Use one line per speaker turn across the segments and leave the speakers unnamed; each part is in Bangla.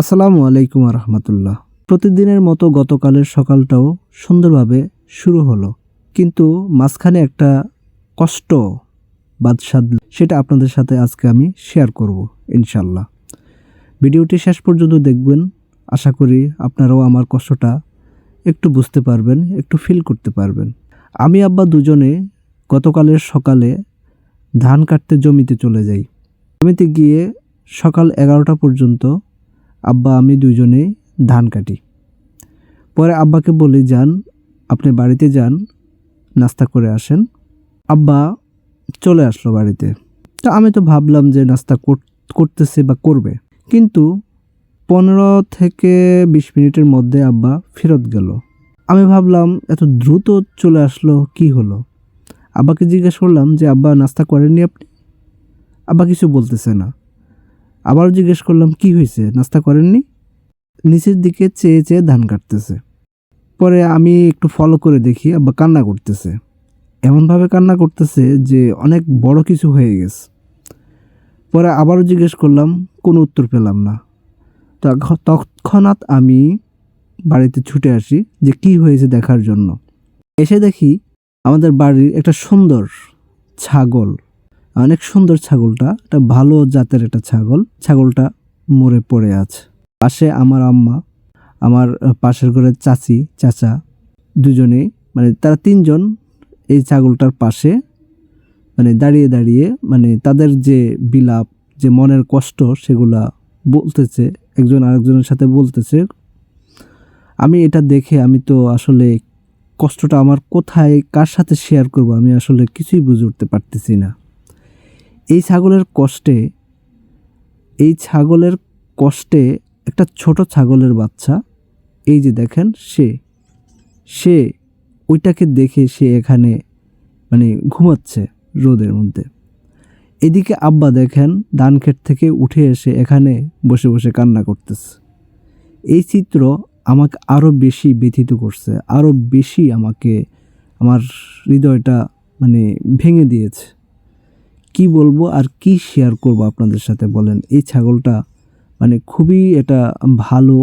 আসসালামু আলাইকুম রহমতুল্লাহ প্রতিদিনের মতো গতকালের সকালটাও সুন্দরভাবে শুরু হলো। কিন্তু মাঝখানে একটা কষ্ট বাদসাদ সেটা আপনাদের সাথে আজকে আমি শেয়ার করব ইনশাল্লাহ ভিডিওটি শেষ পর্যন্ত দেখবেন। আশা করি আপনারাও আমার কষ্টটা একটু বুঝতে পারবেন, একটু ফিল করতে পারবেন। আমি আব্বা দুজনে গতকালের সকালে ধান কাটতে জমিতে চলে যাই। জমিতে গিয়ে সকাল এগারোটা পর্যন্ত আব্বা, আমি দুজনেই ধান কাটি। পরে আব্বাকে বলি, যান, আপনি বাড়িতে যান, নাস্তা করে আসেন। আব্বা চলে আসলো বাড়িতে। তো আমি তো ভাবলাম যে নাস্তা কর- করতেছে বা করবে। কিন্তু পনেরো থেকে বিশ মিনিটের মধ্যে আব্বা ফেরত গেল। আমি ভাবলাম, এত দ্রুত চলে আসলো, কি হলো? আব্বাকে জিজ্ঞেস করলাম যে, আব্বা, নাস্তা করেননি আপনি? আব্বা কিছু বলতেছে না। আবার জিজ্ঞেস করলাম, কি হয়েছে? নাস্তা করেননি? নিচের দিকে চেয়ে চেয়ে ধান কাটতেছে। পরে আমি একটু ফলো করে দেখি, আব্বা কান্না করতেছে। এমনভাবে কান্না করতেছে যে অনেক বড় কিছু হয়ে গেছে। পরে আবারও জিজ্ঞেস করলাম, কোনো উত্তর পেলাম না। তৎক্ষণাৎ আমি বাড়িতে ছুটে আসি যে কি হয়েছে দেখার জন্য। এসে দেখি আমাদের বাড়ির একটা সুন্দর ছাগল অনেক সুন্দর ছাগলটা একটা ভালো জাতের একটা ছাগল। ছাগলটা মরে পড়ে আছে। পাশে আমার আম্মা, আমার পাশের ঘরের চাচি, চাচা দুজনেই মানে তারা তিনজন এই ছাগলটার পাশে মানে দাঁড়িয়ে দাঁড়িয়ে মানে তাদের যে বিলাপ, যে মনের কষ্ট, সেগুলা বলতেছে, একজন আরেকজনের সাথে বলতেছে। আমি এটা দেখে, আমি তো আসলে কষ্টটা আমার কোথায়, কার সাথে শেয়ার করব, আমি আসলে কিছুই বুঝে উঠতে পারতেছি না। এই ছাগলের কষ্টে, এই ছাগলের কষ্টে একটা ছোট ছাগলের বাচ্চা, এই যে দেখেন সে সে ওইটাকে দেখে সে এখানে মানে ঘুমাচ্ছে রোদের মধ্যে। এদিকে আব্বা দেখেন ধান ক্ষেত থেকে উঠে এসে এখানে বসে বসে কান্না করতেছে। এই চিত্র আমাকে আরও বেশি ব্যথিত করছে আরও বেশি আমাকে, আমার হৃদয়টা মানে ভেঙে দিয়েছে। কি বলব আর কি শেয়ার করব আপনাদের সাথে বলেন? এই ছাগলটা মানে খুবই এটা ভালো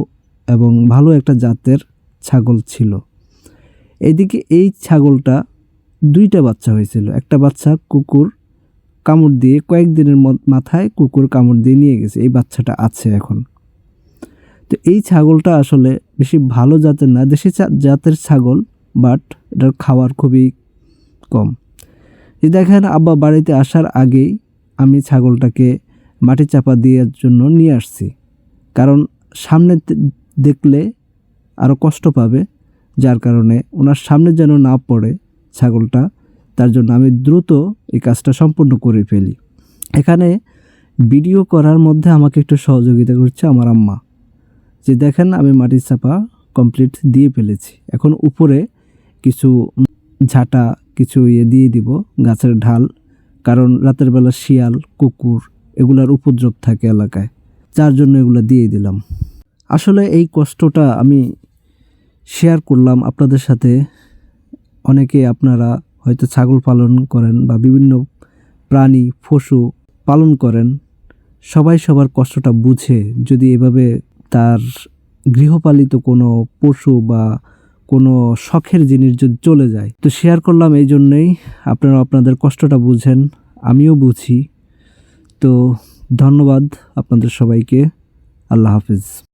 এবং ভালো একটা জাতের ছাগল ছিল। এদিকে এই ছাগলটা দুইটা বাচ্চা হয়েছিল। একটা বাচ্চা কুকুর কামড় দিয়ে কয়েকদিনের মাথায় কুকুর কামড় দিয়ে নিয়ে গেছে। এই বাচ্চাটা আছে এখন। তো এই ছাগলটা আসলে বেশি ভালো জাতের না, দেশি জাতের ছাগল বাট এটার খাওয়ার খুবই কম। এই দেখেন আব্বা বাড়িতে আসার আগেই আমি ছাগলটাকে মাটি চাপা দেওয়ার জন্য নিয়ে আসছি। কারণ সামনে দেখলে আরও কষ্ট পাবে, যার কারণে ওনার সামনে যেন না পড়ে ছাগলটা, তার জন্য আমি দ্রুত এই কাজটা সম্পূর্ণ করে ফেলি। এখানে ভিডিও করার মধ্যে আমাকে একটু সহযোগিতা করছে আমার আম্মা। যে দেখেন আমি মাটির চাপা কমপ্লিট দিয়ে ফেলেছি। এখন উপরে কিছু ঝাঁটা কিছু ইয়ে দিয়ে দিব, গাছের ঢাল, কারণ রাতের বেলা শিয়াল, কুকুর এগুলার উপদ্রব থাকে এলাকায়। যার জন্য এগুলো দিয়ে দিলাম। আসলে এই কষ্টটা আমি শেয়ার করলাম আপনাদের সাথে। অনেকে আপনারা হয়তো ছাগল পালন করেন বা বিভিন্ন প্রাণী, পশু পালন করেন। সবাই সবার কষ্টটা বুঝে। যদি এভাবে তার গৃহপালিত কোনো পশু বা কোনো শখের জিনিস যদি চলে যায়, তো শেয়ার করলাম এই জন্যেই। আপনারা আপনাদের কষ্টটা বুঝেন, আমিও বুঝি। তো ধন্যবাদ আপনাদের সবাইকে। আল্লাহ হাফিজ।